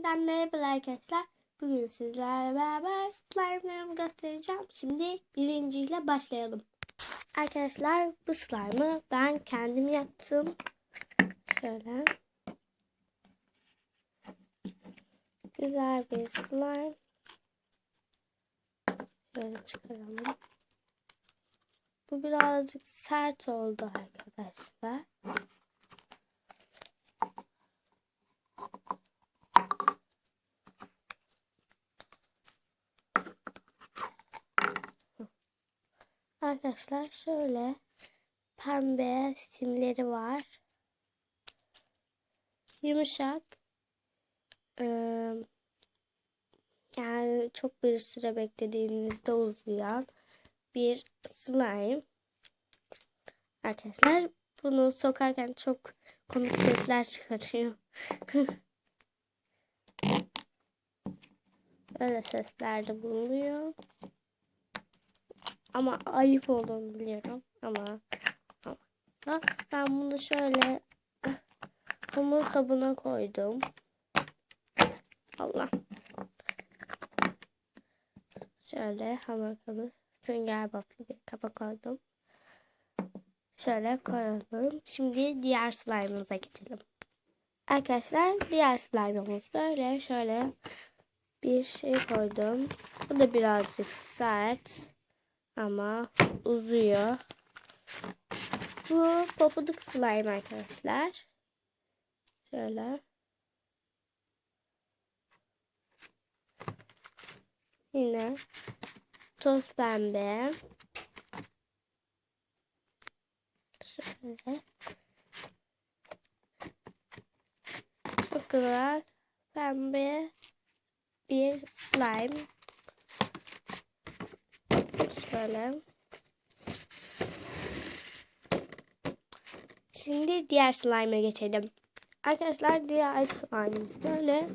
Yeniden merhaba arkadaşlar. Bugün sizlerle beraber slime'larımı göstereceğim. Şimdi birinciyle başlayalım. Arkadaşlar bu slime'ı ben kendim yaptım. Şöyle. Güzel bir slime. Şöyle çıkaralım. Bu birazcık sert oldu arkadaşlar. Arkadaşlar şöyle pembe simleri var. Yumuşak. Ee, yani çok bir süre beklediğinizde uzayan bir slime. Arkadaşlar bunu sokarken çok komik sesler çıkarıyor. Öyle sesler de bulunuyor. Ama ayıp olduğunu biliyorum. Ama, ama ben bunu şöyle hamur kabına koydum. Allah. Şöyle hamur kabı sünger baplı bir kaba koydum. Şöyle koyalım. Şimdi diğer slime'ımıza geçelim. Arkadaşlar diğer slime'ımız böyle. Şöyle bir şey koydum. Bu da birazcık sert ama uzuyor. Bu pofuduk slime arkadaşlar. Şöyle. Yine toz pembe. Şöyle. Çok güzel pembe bir slime. Şöyle. Şimdi diğer slime'a geçelim. Arkadaşlar diğer slime'ımız böyle.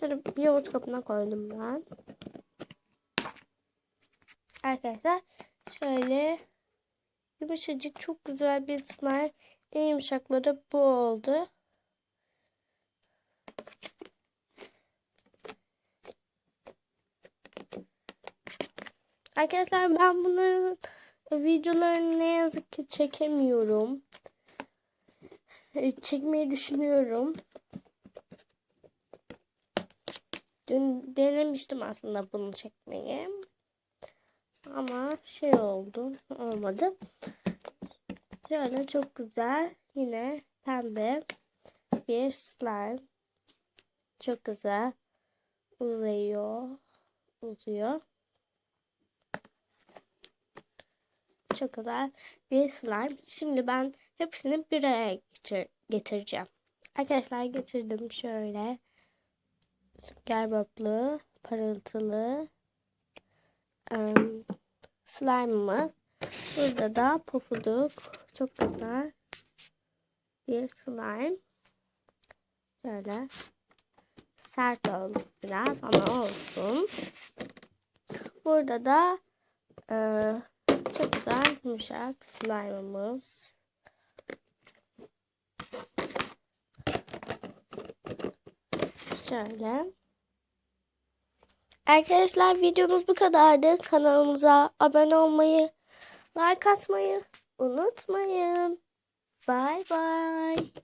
Şöyle bir yoğurt kapına koydum ben. Arkadaşlar şöyle yumuşacık çok güzel bir slime. En yumuşakları bu oldu. Arkadaşlar ben bunu videolarını ne yazık ki çekemiyorum. E, çekmeyi düşünüyorum. Dün denemiştim aslında bunu çekmeyi. Ama şey oldu. Olmadı. Şöyle çok güzel. Yine pembe bir slime. Çok güzel. Uzuyor. Uzuyor. Çok güzel bir slime. Şimdi ben hepsini bir araya getireceğim. Arkadaşlar getirdim şöyle. Sünger boblu, parıltılı um, slime'ımız. Burada da pofuduk. Çok güzel bir slime. Şöyle sert oldu biraz ama olsun. Burada da e, çok güzel yumuşak slime'ımız. Şöyle. Arkadaşlar videomuz bu kadardı. Kanalımıza abone olmayı, like atmayı unutmayın. Bye bye.